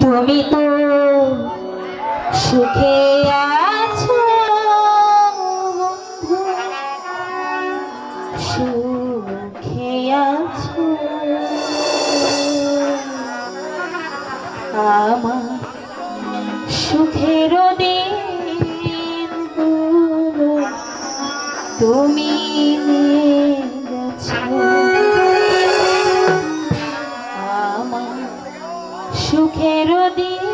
তুমি তো সুখে আছো সুখে আছো। আমার সুখের সুখের দিন।